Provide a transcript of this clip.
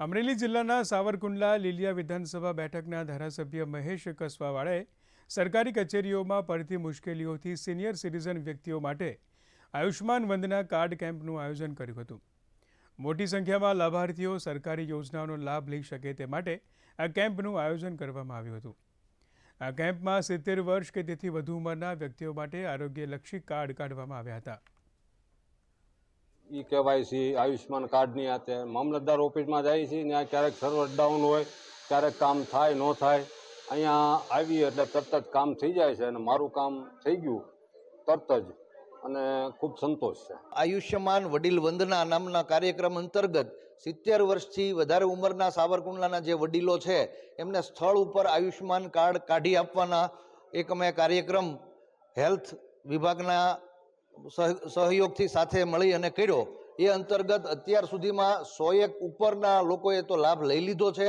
અમરેલી જિલ્લાના સાવરકુંડલા લીલિયા વિધાનસભા બેઠકના ધારાસભ્ય મહેશ કસવાવાળાએ સરકારી કચેરીઓમાં પડતી મુશ્કેલીઓથી સિનિયર સિટીઝન વ્યક્તિઓ માટે આયુષ્માન વંદના કાર્ડ કેમ્પનું આયોજન કર્યું હતું. મોટી સંખ્યામાં લાભાર્થીઓ સરકારી યોજનાઓનો લાભ લઈ શકે તે માટે આ કેમ્પનું આયોજન કરવામાં આવ્યું હતું. આ કેમ્પમાં સિત્તેર વર્ષ કે તેથી વધુ ઉંમરના વ્યક્તિઓ માટે આરોગ્યલક્ષી કાર્ડ કાઢવામાં આવ્યા હતા. ઈ કેવાયસી આયુષ્યમાન કાર્ડની આ મામલતદાર ઓફિસમાં જાય છે ત્યાં ક્યારેક સર્વર ડાઉન હોય, ક્યારેક કામ થાય, ન થાય, અહીંયા આવી એટલે તરત જ કામ થઈ જાય છે અને મારું કામ થઈ ગયું તરત જ અને ખૂબ સંતોષ છે. આયુષ્યમાન વડીલ વંદના નામના કાર્યક્રમ અંતર્ગત સિત્તેર વર્ષથી વધારે ઉંમરના સાવરકુંડલાના જે વડીલો છે, એમને સ્થળ ઉપર આયુષ્યમાન કાર્ડ કાઢી આપવાના એક અમે કાર્યક્રમ હેલ્થ વિભાગના સહયોગથી સાથે મળી અને કર્યો. એ અંતર્ગત અત્યાર સુધીમાં સો એક ઉપરના લોકોએ તો લાભ લઈ લીધો છે.